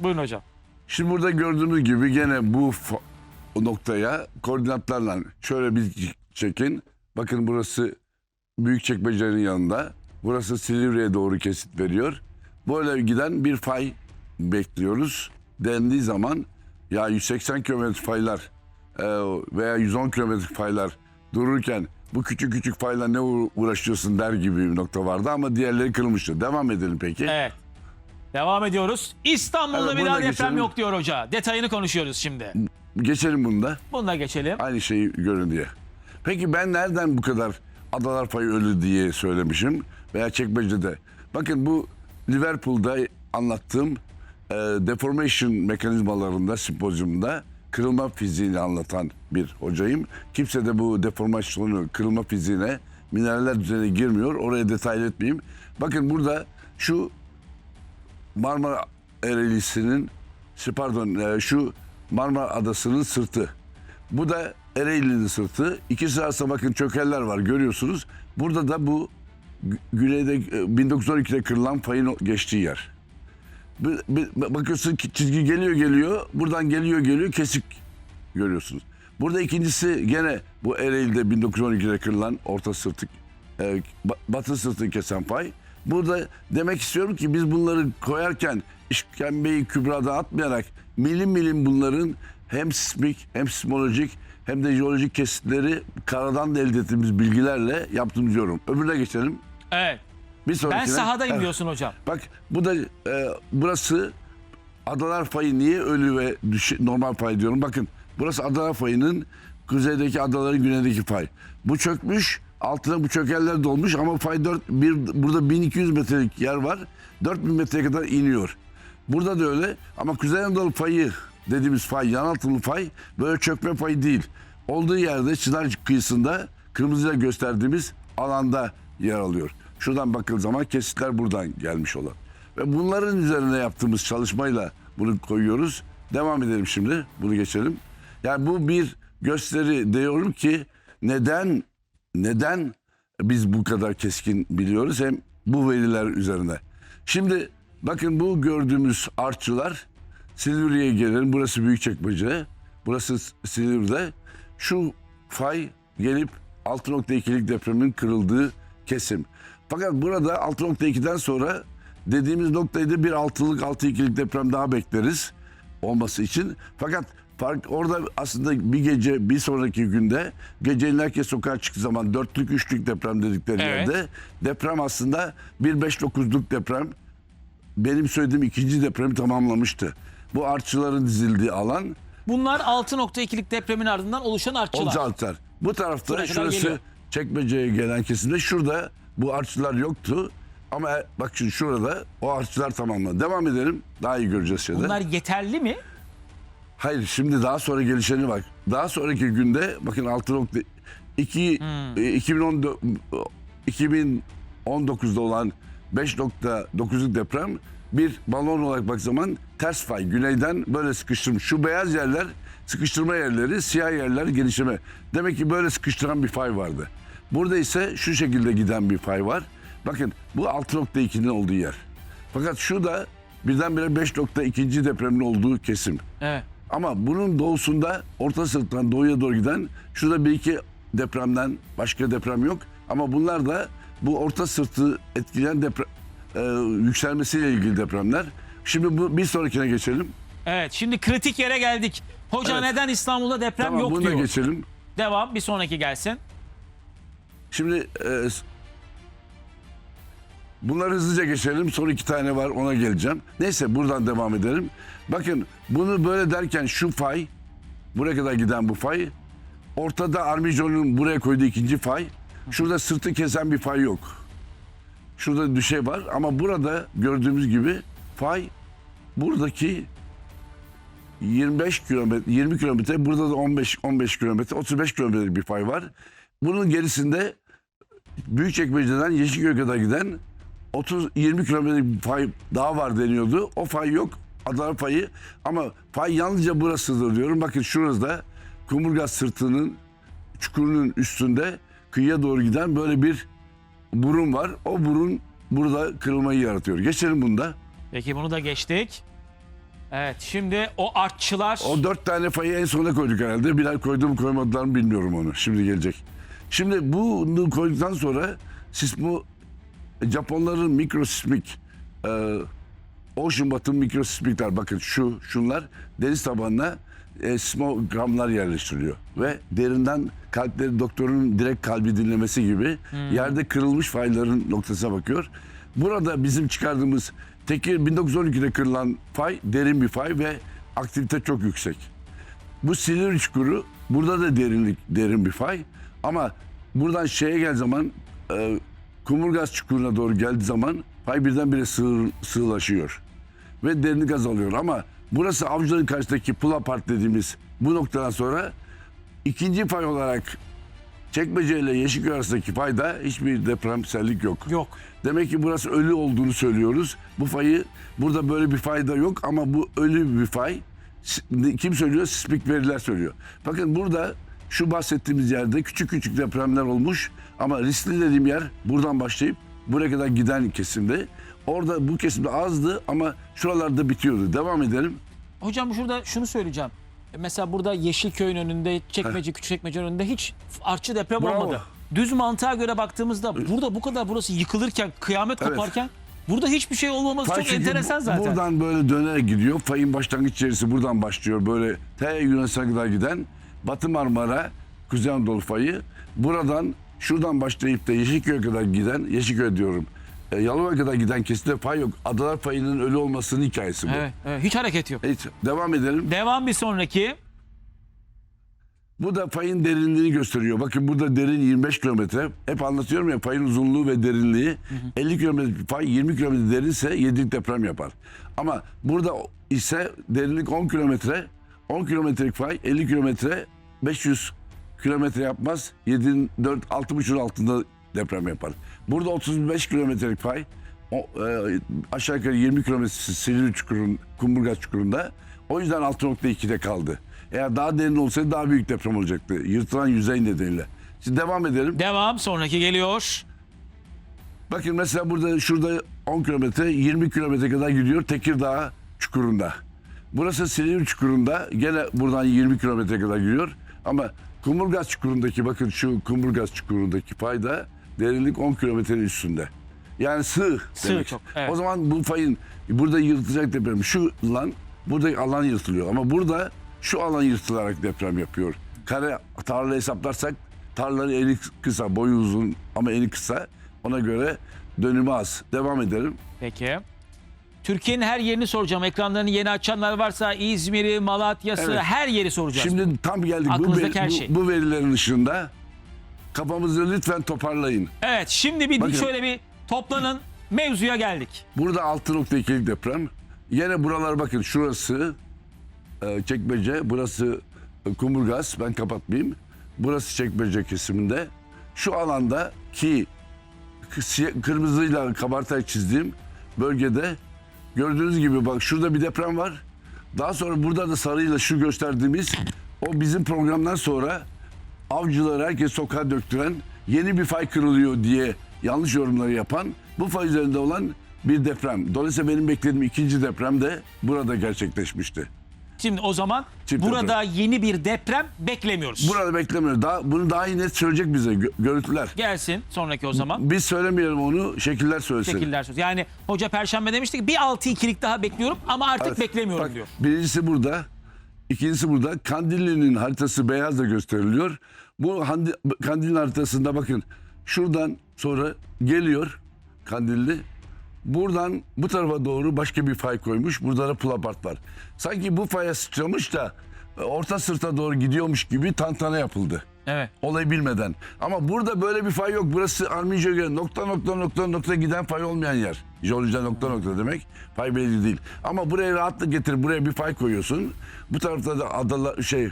Buyurun hocam. Şimdi burada gördüğünüz gibi gene bu noktaya koordinatlarla şöyle bir çekin. Bakın burası Büyükçekmece'nin yanında. Burası Silivri'ye doğru kesit veriyor. Böyle giden bir fay bekliyoruz. Dendiği zaman ya 180 kilometre faylar e, veya 110 kilometre faylar dururken bu küçük küçük fayla ne uğra- uğraşıyorsun der gibi bir nokta vardı ama diğerleri kırılmıştı. Devam edelim peki. Evet. Devam ediyoruz. İstanbul'da Evet, bir daha da deprem geçelim. yok diyor hoca. Detayını konuşuyoruz şimdi. Geçelim bunu da. Bunu da geçelim. Aynı şeyi görün diye. Peki ben nereden bu kadar adalar payı ölü diye söylemişim veya çekmecede. Bakın bu Liverpool'da anlattığım e, deformation mekanizmalarında sempozyumda kırılma fiziğini anlatan bir hocayım. Kimse de bu deformasyonu kırılma fiziğine mineraller düzenine girmiyor. Oraya detaylı etmeyeyim. Bakın burada şu Marmara Ereğlisi'nin şu pardon e, şu Marmara Adası'nın sırtı. Bu da Ereğli'nin sırtı. İkisi arasında bakın çökeller var görüyorsunuz. Burada da bu gü- güneyde e, 1912'de kırılan fayın o- geçtiği yer. Bakıyorsun ki çizgi geliyor geliyor. Buradan geliyor geliyor kesik görüyorsunuz. Burada ikincisi gene bu Ereğli'de 1912'de kırılan orta sırtı e, ba- batı sırtını kesen fay. Burada demek istiyorum ki biz bunları koyarken işkembeyi kübrada atmayarak milim milim bunların hem sismik hem sismolojik hem de jeolojik kesitleri karadan da elde ettiğimiz bilgilerle yaptığımız yorum. Öbürüne geçelim. Evet. Bir Ben sonrakine. sahadayım Evet. diyorsun hocam. Bak bu da e, burası Adalar Fayı niye ölü ve düş- normal fay diyorum. Bakın burası Adalar Fayı'nın kuzeydeki adaların güneydeki fay. Bu çökmüş altına bu çökeller dolmuş ama fay 4 bir, burada 1200 metrelik yer var. 4000 metreye kadar iniyor. Burada da öyle ama Kuzey Anadolu fayı dediğimiz fay, yan altılı fay böyle çökme fayı değil. Olduğu yerde Çınar kıyısında kırmızıyla gösterdiğimiz alanda yer alıyor. Şuradan bakıldığı zaman kesitler buradan gelmiş olan. Ve bunların üzerine yaptığımız çalışmayla bunu koyuyoruz. Devam edelim şimdi. Bunu geçelim. Yani bu bir gösteri diyorum ki neden neden biz bu kadar keskin biliyoruz hem bu veriler üzerine. Şimdi bakın bu gördüğümüz artçılar Silivri'ye gelelim. Burası Büyükçekmece. Burası Silivri'de. Şu fay gelip 6.2'lik depremin kırıldığı kesim. Fakat burada 6.2'den sonra dediğimiz noktayı da bir 6'lık 6.2'lik deprem daha bekleriz olması için. Fakat fark orada aslında bir gece bir sonraki günde gecenin herkes sokağa çıktığı zaman dörtlük üçlük deprem dedikleri Evet. yerde deprem aslında bir 5.9'luk deprem benim söylediğim ikinci depremi tamamlamıştı. Bu artçıların dizildiği alan Bunlar 6.2'lik depremin ardından oluşan artçılar. Olcaltlar. Bu tarafta Buraya kadar şurası geliyor. çekmeceye gelen kesimde şurada bu artçılar yoktu. Ama bak şimdi şurada o artçılar tamamlandı. Devam edelim. Daha iyi göreceğiz şeyde. Bunlar yeterli mi? Hayır şimdi daha sonra gelişeni bak. Daha sonraki günde bakın 6.2 Hmm. e, 2014 2019'da olan 5.9'luk deprem bir balon olarak bak zaman ters fay güneyden böyle sıkıştırmış. Şu beyaz yerler sıkıştırma yerleri, siyah yerler gelişime. Demek ki böyle sıkıştıran bir fay vardı. Burada ise şu şekilde giden bir fay var. Bakın bu 6.2'nin olduğu yer. Fakat şu da birdenbire 5.2. depremin olduğu kesim. Evet. Ama bunun doğusunda orta sırttan doğuya doğru giden şurada bir iki depremden başka deprem yok. Ama bunlar da bu orta sırtı etkileyen deprem e, yükselmesiyle ilgili depremler. Şimdi bu bir sonrakine geçelim. Evet. Şimdi kritik yere geldik. Hoca Evet. neden İstanbul'da deprem tamam yok bunu da diyor. geçelim. Devam. Bir sonraki gelsin. Şimdi e, s- bunları hızlıca geçelim. Son iki tane var ona geleceğim. Neyse buradan devam edelim. Bakın bunu böyle derken şu fay buraya kadar giden bu fay ortada Armijon'un buraya koyduğu ikinci fay. Şurada sırtı kesen bir fay yok. Şurada düşey var ama burada gördüğümüz gibi fay buradaki 25 kilometre 20 kilometre burada da 15 15 kilometre 35 kilometrelik bir fay var. Bunun gerisinde Büyükçekmece'den Yeşilköy'e kadar giden 30 20 kilometrelik bir fay daha var deniyordu. O fay yok. Adana fayı ama fay yalnızca burasıdır diyorum. Bakın şurada Kumurgaz sırtının çukurunun üstünde kıyıya doğru giden böyle bir burun var. O burun burada kırılmayı yaratıyor. Geçelim bunda. Peki bunu da geçtik. Evet şimdi o artçılar O dört tane fayı en sona koyduk herhalde. Birer koydu mu koymadılar mı bilmiyorum onu. Şimdi gelecek. Şimdi bunu koyduktan sonra sismo Japonların mikrosismik e, Ocean Bottom mikrosismikler bakın şu şunlar deniz tabanına e, sismogramlar yerleştiriliyor ve derinden kalpleri doktorun direkt kalbi dinlemesi gibi yerde kırılmış fayların noktasına bakıyor. Burada bizim çıkardığımız Tekir 1912'de kırılan fay derin bir fay ve aktivite çok yüksek. Bu Silivri çukuru burada da derinlik derin bir fay ama buradan şeye gel zaman e, Kumurgaz çukuruna doğru geldiği zaman fay birdenbire sığ, sığlaşıyor ve derinlik azalıyor ama burası avcıların karşısındaki pull apart dediğimiz bu noktadan sonra ikinci fay olarak Çekmece ile Yeşilköy arasındaki fayda hiçbir depremsellik yok. yok. Demek ki burası ölü olduğunu söylüyoruz. Bu fayı burada böyle bir fayda yok ama bu ölü bir fay. Kim söylüyor? Sismik veriler söylüyor. Bakın burada şu bahsettiğimiz yerde küçük küçük depremler olmuş ama riskli dediğim yer buradan başlayıp buraya kadar giden kesimde. Orada bu kesimde azdı ama şuralarda bitiyordu. Devam edelim. Hocam şurada şunu söyleyeceğim. E, Mesela burada Yeşilköy'ün önünde, Çekmece, Küçükçekmece'nin önünde hiç artçı deprem Bravo. olmadı. Düz mantığa göre baktığımızda burada bu kadar burası yıkılırken, kıyamet Evet. koparken burada hiçbir şey olmaması Fay çok çünkü enteresan bu- zaten. Buradan böyle dönerek gidiyor. Fayın başlangıç yerisi buradan başlıyor. Böyle T Yunanistan'a kadar giden Batı Marmara, Kuzey Anadolu fayı. Buradan şuradan başlayıp da Yeşilköy'e kadar giden, Yeşilköy diyorum. E, Yalova'ya kadar giden kesimde fay yok. Adalar fayının ölü olmasının hikayesi bu. Evet, evet, hiç hareket yok. Evet, devam edelim. Devam bir sonraki. Bu da fayın derinliğini gösteriyor. Bakın burada derin 25 kilometre. Hep anlatıyorum ya fayın uzunluğu ve derinliği. 50 kilometre fay 20 kilometre derinse 7 deprem yapar. Ama burada ise derinlik 10 kilometre. 10 kilometrelik fay 50 kilometre 500 kilometre yapmaz. 7 4 6,5'un altında deprem yapar. Burada 35 kilometrelik fay o, e, aşağı yukarı 20 kilometresi Silivri çukurun, Kumburgaz çukurunda. O yüzden 6.2'de kaldı. Eğer daha derin olsaydı daha büyük deprem olacaktı. Yırtılan yüzey nedeniyle. Şimdi devam edelim. Devam sonraki geliyor. Bakın mesela burada şurada 10 kilometre 20 kilometre kadar gidiyor Tekirdağ çukurunda. Burası Silivri çukurunda gene buradan 20 kilometre kadar gidiyor. Ama Kumburgaz çukurundaki bakın şu Kumburgaz çukurundaki fayda derinlik 10 kilometrenin üstünde. Yani sığ, Sığ demek. çok, evet. O zaman bu fayın burada yırtılacak deprem şu lan buradaki alan yırtılıyor. Ama burada şu alan yırtılarak deprem yapıyor. Kare tarla hesaplarsak tarlaların eni kısa, boyu uzun ama eni kısa. Ona göre dönümü az. Devam edelim. Peki. Türkiye'nin her yerini soracağım. Ekranlarını yeni açanlar varsa İzmir'i, Malatya'sı Evet. her yeri soracağız. Şimdi tam geldik bu, Aklınızdaki her bu- şey. bu verilerin ışığında. Kafamızı lütfen toparlayın. Evet şimdi bir Bakın. şöyle bir toplanın. Mevzuya geldik. Burada 6.2'lik deprem. Yine buralar bakın şurası e, Çekmece, burası e, Kumburgaz. Ben kapatmayayım. Burası Çekmece kesiminde. Şu alanda ki kı- kırmızıyla kabartarak çizdiğim bölgede gördüğünüz gibi bak şurada bir deprem var. Daha sonra burada da sarıyla şu gösterdiğimiz o bizim programdan sonra avcıları herkes sokağa döktüren yeni bir fay kırılıyor diye yanlış yorumları yapan bu fay üzerinde olan bir deprem. Dolayısıyla benim beklediğim ikinci deprem de burada gerçekleşmişti. Şimdi o zaman Çift burada yeni bir deprem beklemiyoruz. Burada beklemiyoruz. Daha, bunu daha iyi net söyleyecek bize gö- görüntüler. Gelsin sonraki o zaman. Biz söylemeyelim onu, şekiller söylesin. Şekiller söz. Yani hoca perşembe demişti ki bir 6-2'lik daha bekliyorum ama artık Evet. beklemiyorum Bak, diyor. Birincisi burada. ikincisi burada. Kandilli'nin haritası beyazla gösteriliyor. Bu handi- Kandilli haritasında bakın şuradan sonra geliyor Kandilli. Buradan bu tarafa doğru başka bir fay koymuş. Burada da Pulapart var. Sanki bu faya sıçramış da e, orta sırta doğru gidiyormuş gibi tantana yapıldı. Evet. Olayı bilmeden. Ama burada böyle bir fay yok. Burası Arminco'ya göre nokta nokta nokta nokta giden fay olmayan yer. Jeolojide nokta nokta demek. Fay belli değil. Ama buraya rahatlık getir. Buraya bir fay koyuyorsun. Bu tarafta da adalar şey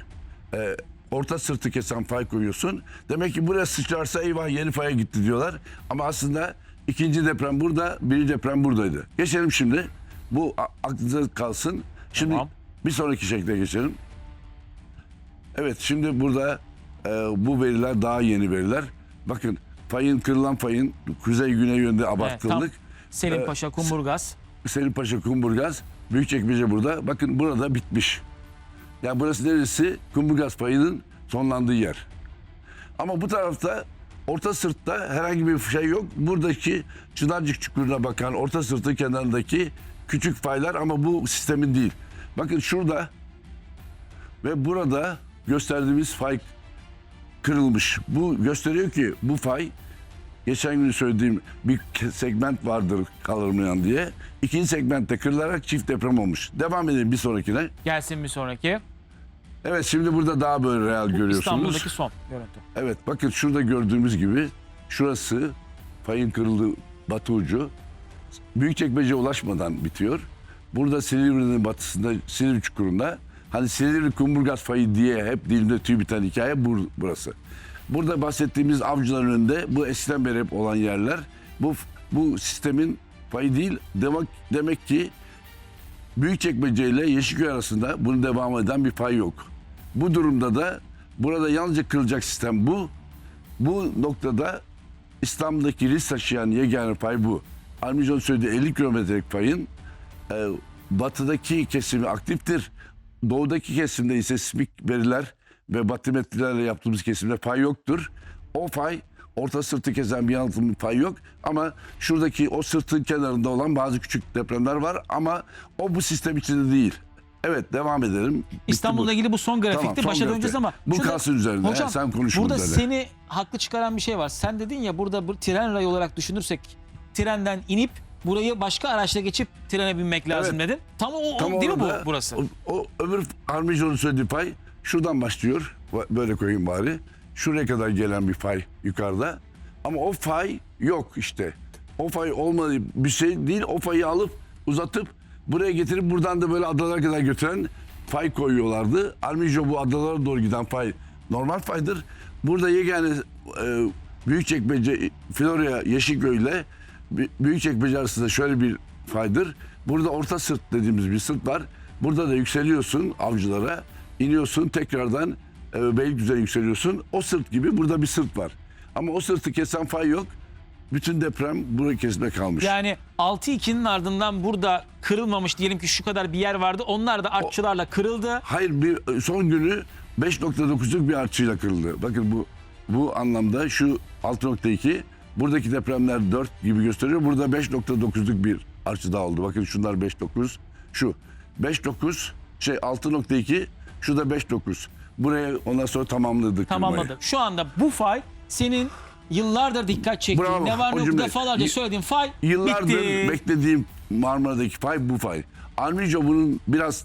e, orta sırtı kesen fay koyuyorsun. Demek ki buraya sıçrarsa eyvah yeni faya gitti diyorlar. Ama aslında ikinci deprem burada, birinci deprem buradaydı. Geçelim şimdi. Bu a- aklınıza kalsın. Şimdi Tamam. bir sonraki şekle geçelim. Evet şimdi burada e, bu veriler daha yeni veriler. Bakın fayın kırılan fayın kuzey güney yönde Evet, tam abartıldık. Selim Ee, Paşa, Kumburgaz. Selim Paşa Kumburgaz. Büyükçekmece burada. Bakın burada bitmiş. Yani burası neresi? Kumburgaz payının sonlandığı yer. Ama bu tarafta orta sırtta herhangi bir şey yok. Buradaki Çınarcık çukuruna bakan orta sırtın kenarındaki küçük faylar ama bu sistemin değil. Bakın şurada ve burada gösterdiğimiz fay kırılmış. Bu gösteriyor ki bu fay geçen gün söylediğim bir segment vardır kaldırmayan diye. İkinci segmentte kırılarak çift deprem olmuş. Devam edelim bir sonrakine. Gelsin bir sonraki. Evet şimdi burada daha böyle real görüyorsunuz. İstanbul'daki son görüntü. Evet bakın şurada gördüğümüz gibi şurası fayın kırıldığı batı ucu. Büyükçekmece'ye ulaşmadan bitiyor. Burada Silivri'nin batısında Silivri çukurunda hani Silivri Kumburgaz fayı diye hep dilimde tüy biten hikaye bur- burası. Burada bahsettiğimiz avcıların önünde bu eskiden beri hep olan yerler bu bu sistemin fayı değil demek demek ki Büyükçekmece ile Yeşilköy arasında bunun devam eden bir fay yok. Bu durumda da burada yalnızca kırılacak sistem bu. Bu noktada İstanbul'daki risk taşıyan yegane pay bu. Armijon söylediği 50 kilometrelik payın e, batıdaki kesimi aktiftir. Doğudaki kesimde ise sismik veriler ve batimetrilerle yaptığımız kesimde pay yoktur. O fay orta sırtı kesen bir yalıtım pay yok ama şuradaki o sırtın kenarında olan bazı küçük depremler var ama o bu sistem içinde değil. Evet devam edelim. Bitti bu. İstanbul'la ilgili bu son grafikti. Tamam, son Başa grafik. döneceğiz ama. Bu şurada- kalsın üzerinde. Hocam, Sen konuşun Burada üzerine. seni haklı çıkaran bir şey var. Sen dedin ya burada bu tren rayı olarak düşünürsek trenden inip burayı başka araçla geçip trene binmek lazım Evet. dedin. Tam o, o Tam değil mi bu burası? O, o öbür Armijon'un söylediği pay şuradan başlıyor. Böyle koyayım bari. Şuraya kadar gelen bir fay yukarıda. Ama o fay yok işte. O fay olmadığı bir şey değil. O fayı alıp uzatıp buraya getirip buradan da böyle adalara kadar götüren fay koyuyorlardı. Armijo bu adalara doğru giden fay normal faydır. Burada yegane e, Büyükçekmece, Florya, Yeşilköy ile Bü- Büyükçekmece arasında şöyle bir faydır. Burada orta sırt dediğimiz bir sırt var. Burada da yükseliyorsun avcılara, iniyorsun tekrardan e, Beylikdüzey'e yükseliyorsun. O sırt gibi burada bir sırt var. Ama o sırtı kesen fay yok. Bütün deprem burayı kesme kalmış. Yani 6-2'nin ardından burada kırılmamış diyelim ki şu kadar bir yer vardı. Onlar da artçılarla kırıldı. Hayır bir son günü 5.9'luk bir artçıyla kırıldı. Bakın bu bu anlamda şu 6.2 buradaki depremler 4 gibi gösteriyor. Burada 5.9'luk bir artçı daha oldu. Bakın şunlar 5.9 şu 5.9 şey 6.2 şu da 5.9. Buraya ondan sonra tamamladı kırmayı. Tamamladı. Şu anda bu fay senin yıllardır dikkat çektiğin Bravo, ne var o ne yok cümle. defalarca söylediğin fay Yıllardır bitti. beklediğim Marmara'daki fay bu fay. Armijo bunun biraz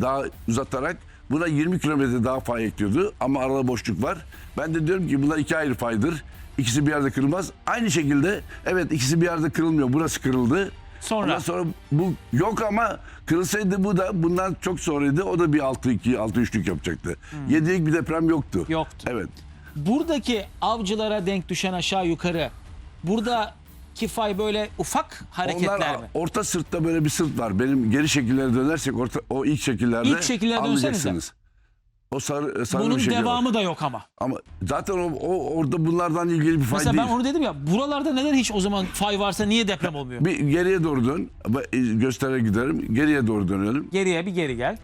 daha uzatarak buna 20 kilometre daha fay ekliyordu ama arada boşluk var. Ben de diyorum ki bunlar iki ayrı faydır. İkisi bir yerde kırılmaz. Aynı şekilde evet ikisi bir yerde kırılmıyor. Burası kırıldı. Sonra? Ondan sonra bu yok ama kırılsaydı bu da bundan çok sonraydı. O da bir 6-2, 6-3'lük yapacaktı. 7'lik bir deprem yoktu. Hmm. Yoktu. Evet. Buradaki avcılara denk düşen aşağı yukarı buradaki fay böyle ufak hareketler Onlar mi? orta sırtta böyle bir sırt var. Benim geri şekillere dönersek orta, o ilk şekillerde İlk şekillere dönsenize. anlayacaksınız. O sarı, sarı Bunun bir şekil var. devamı da yok ama. Ama zaten o, o orada bunlardan ilgili bir fay Mesela değil. ben onu dedim ya buralarda neden hiç o zaman fay varsa niye deprem olmuyor? Bir geriye doğru dön. Ba- e, Göstere giderim. Geriye doğru dönelim. Geriye bir geri gel.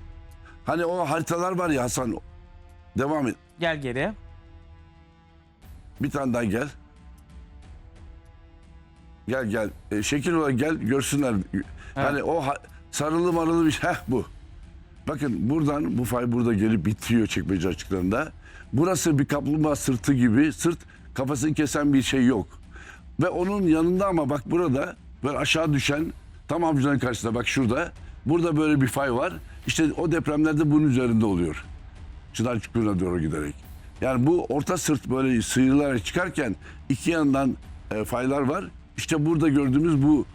Hani o haritalar var ya Hasan. Devam et. Gel geriye. Bir tane daha gel. Gel gel. E, şekil olarak gel görsünler. Hani o ha- sarılı marılı bir şey. Heh bu. Bakın buradan bu fay burada gelip bitiyor çekmece açıklarında. Burası bir kaplumbağa sırtı gibi. Sırt kafasını kesen bir şey yok. Ve onun yanında ama bak burada böyle aşağı düşen tam avcıların karşısında bak şurada. Burada böyle bir fay var. İşte o depremlerde bunun üzerinde oluyor. Çınar Çukuru'na doğru giderek. Yani bu orta sırt böyle sıyrılarak çıkarken iki yandan e, faylar var. İşte burada gördüğümüz bu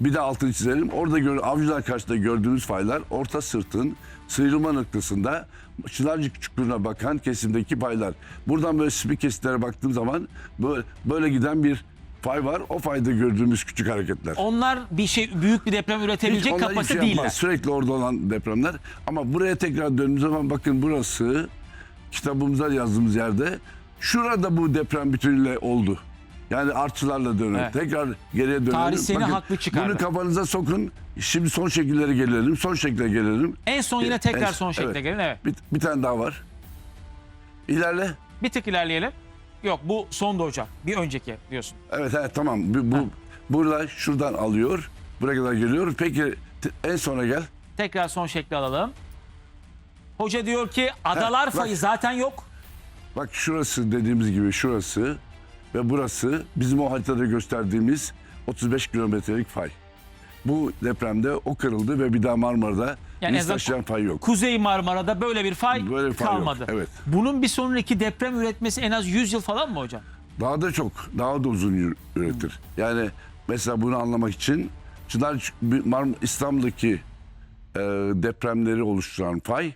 bir de altını çizelim. Orada gör, avcılar karşısında gördüğümüz faylar orta sırtın sıyrılma noktasında Çınarcık çukuruna bakan kesimdeki paylar. Buradan böyle sismik kesitlere baktığım zaman böyle, böyle giden bir fay var. O fayda gördüğümüz küçük hareketler. Onlar bir şey büyük bir deprem üretebilecek onlar kapasite şey değiller. Sürekli orada olan depremler. Ama buraya tekrar döndüğümüz zaman bakın burası kitabımıza yazdığımız yerde şurada bu deprem bütünüyle oldu. Yani artçılarla dönün. Evet. Tekrar geriye dönelim. Tarih seni Bakın, haklı çıkardı. Bunu kafanıza sokun. Şimdi son şekillere gelelim. Son şekle gelelim. En son yine tekrar En- son şekle evet. gelin. Evet. Bir, bir tane daha var. İlerle. Bir tık ilerleyelim. Yok bu son da hocam. Bir önceki diyorsun. Evet, evet tamam. Bu, bu burada şuradan alıyor. Buraya kadar geliyor. Peki en sona gel. Tekrar son şekli alalım. Hoca diyor ki adalar bak. fayı zaten yok. Bak şurası dediğimiz gibi şurası ve burası bizim o haritada gösterdiğimiz 35 kilometrelik fay. Bu depremde o kırıldı ve bir daha Marmara'da Yani azından taşıyan fay yok. Kuzey Marmara'da böyle bir fay, Böyle bir fay yok, kalmadı. evet. Bunun bir sonraki deprem üretmesi en az 100 yıl falan mı hocam? Daha da çok, daha da uzun üretir. Yani mesela bunu anlamak için Çınar İstanbul'daki e, depremleri oluşturan fay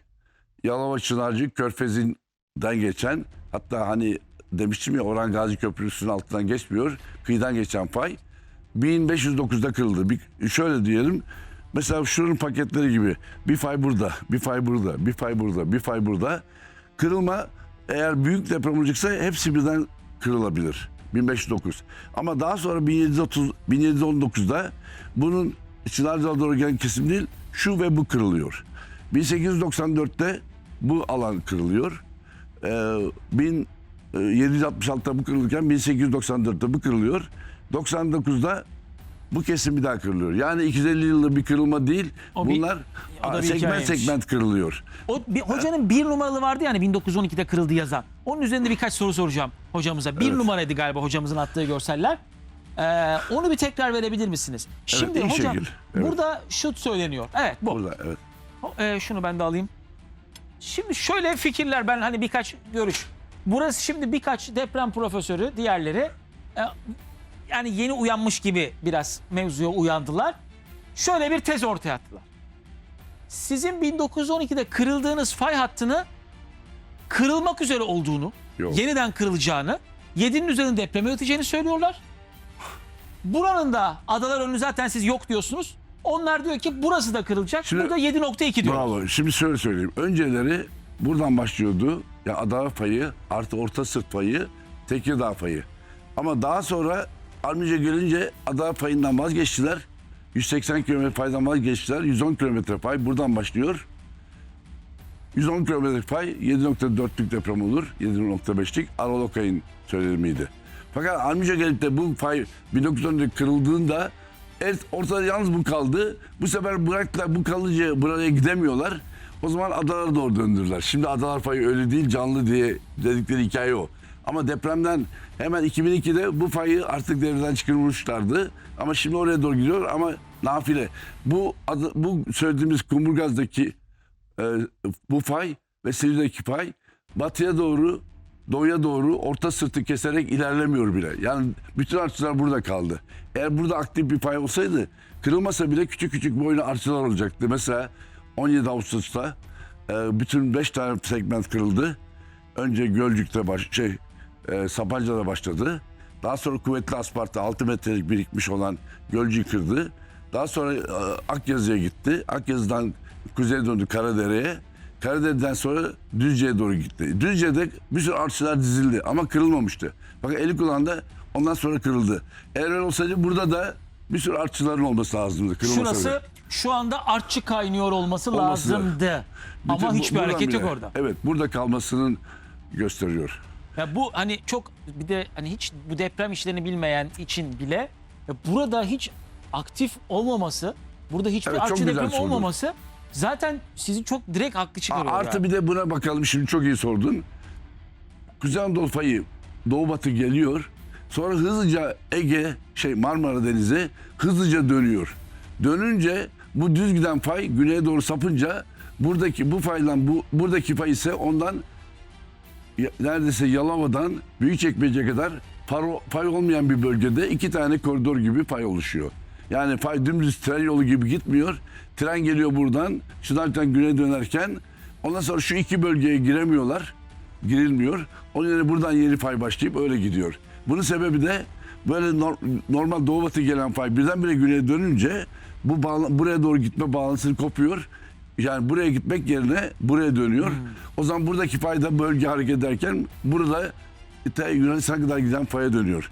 Yalova Çınarcık Körfezi'nden geçen hatta hani demiştim ya Orhan Gazi Köprüsü'nün altından geçmiyor. Kıyıdan geçen fay 1509'da kırıldı. Bir, şöyle diyelim mesela şunun paketleri gibi bir fay burada, bir fay burada, bir fay burada, bir fay burada. Kırılma eğer büyük deprem olacaksa hepsi birden kırılabilir. 1509. Ama daha sonra 1730 1719'da bunun Çınarca'ya doğru gelen kesim değil şu ve bu kırılıyor. 1894'te bu alan kırılıyor. Ee, 1766'da bu kırılırken 1894'te bu kırılıyor. 99'da bu kesim bir daha kırılıyor. Yani 250 yılda bir kırılma değil. O bir- bunlar o da bir segment hikayeymiş. segment kırılıyor. O bir, hocanın bir numaralı vardı yani 1912'de kırıldı yazan. Onun üzerinde birkaç soru soracağım hocamıza. Bir numaraydı galiba hocamızın attığı görseller. Ee, onu bir tekrar verebilir misiniz? Şimdi iyi hocam şekil. Evet. burada şut söyleniyor. Evet bu. Burada evet. Ee, şunu ben de alayım. Şimdi şöyle fikirler ben hani birkaç görüş. Burası şimdi birkaç deprem profesörü diğerleri e, yani yeni uyanmış gibi biraz mevzuya uyandılar. Şöyle bir tez ortaya attılar. Sizin 1912'de kırıldığınız fay hattını kırılmak üzere olduğunu, Yok. yeniden kırılacağını, 7'nin üzerinde deprem üreteceğini söylüyorlar. Buranın da adalar önü zaten siz yok diyorsunuz. Onlar diyor ki burası da kırılacak. Şimdi- Burada 7.2 diyor. Bravo. Şimdi şöyle söyleyeyim. Önceleri buradan başlıyordu. Ya Adana fayı artı Orta Sırt fayı, Tekirdağ fayı. Ama daha sonra Armice gelince Adana fayından vazgeçtiler. 180 kilometre faydan vazgeçtiler. 110 kilometre fay buradan başlıyor. 110 kilometre fay 7.4'lük deprem olur. 7.5'lik Aralık ayın söylenimiydi. Fakat Armice gelip de bu fay 1910'da kırıldığında evet, ortada yalnız bu kaldı. Bu sefer bıraktılar bu kalınca buraya gidemiyorlar. O zaman adalara doğru döndürdüler. Şimdi adalar fayı öyle değil canlı diye dedikleri hikaye o. Ama depremden hemen 2002'de bu fayı artık devreden çıkarmışlardı. Ama şimdi oraya doğru gidiyor ama nafile. Bu adı, bu söylediğimiz Kumburgaz'daki e, bu fay ve Silivri'deki fay batıya doğru doğuya doğru orta sırtı keserek ilerlemiyor bile. Yani bütün artçılar burada kaldı. Eğer burada aktif bir fay olsaydı kırılmasa bile küçük küçük boylu artçılar olacaktı. Mesela 17 Ağustos'ta e, bütün 5 tane segment kırıldı. Önce Gölcük'te baş, şey e, Sapanca'da başladı. Daha sonra kuvvetli Asparta 6 metrelik birikmiş olan Gölcük'ü kırdı. Daha sonra e, Akyazı'ya gitti. Akyazı'dan kuzeye döndü Karadere'ye. Karadere'den sonra Düzce'ye doğru gitti. Düzce'de bir sürü artçılar dizildi ama kırılmamıştı. Fakat eli kulağında ondan sonra kırıldı. Eğer öyle olsaydı burada da bir sürü artçıların olması lazımdı. Kırılmasa Şurası bile. şu anda artçı kaynıyor olması, Olması lazımdı. Ama Bütün bu- hiçbir buradan hareket bile- yok orada. Evet burada kalmasının gösteriyor. Ya bu hani çok bir de hani hiç bu deprem işlerini bilmeyen için bile ya burada hiç aktif olmaması, burada hiçbir Evet, çok artçı güzel deprem sordun. olmaması zaten sizi çok direkt haklı çıkarıyor. Artı yani. bir de buna bakalım şimdi çok iyi sordun. Kuzey Anadolu fayı doğu batı geliyor. Sonra hızlıca Ege şey Marmara Denizi hızlıca dönüyor. Dönünce bu düz giden fay güneye doğru sapınca buradaki bu faydan bu buradaki fay ise ondan ya- neredeyse Yalova'dan Büyükçekmece'ye kadar faro- fay olmayan bir bölgede iki tane koridor gibi fay oluşuyor. Yani fay dümdüz tren yolu gibi gitmiyor. Tren geliyor buradan, Çınar'dan güneye dönerken ondan sonra şu iki bölgeye giremiyorlar. Girilmiyor. Onun yerine buradan yeni fay başlayıp öyle gidiyor. Bunun sebebi de böyle nor- normal doğu batı gelen fay birdenbire güneye dönünce bu buraya doğru gitme bağlantısını kopuyor. Yani buraya gitmek yerine buraya dönüyor. O zaman buradaki fayda bölge hareket ederken burada Yunanistan kadar giden faya dönüyor.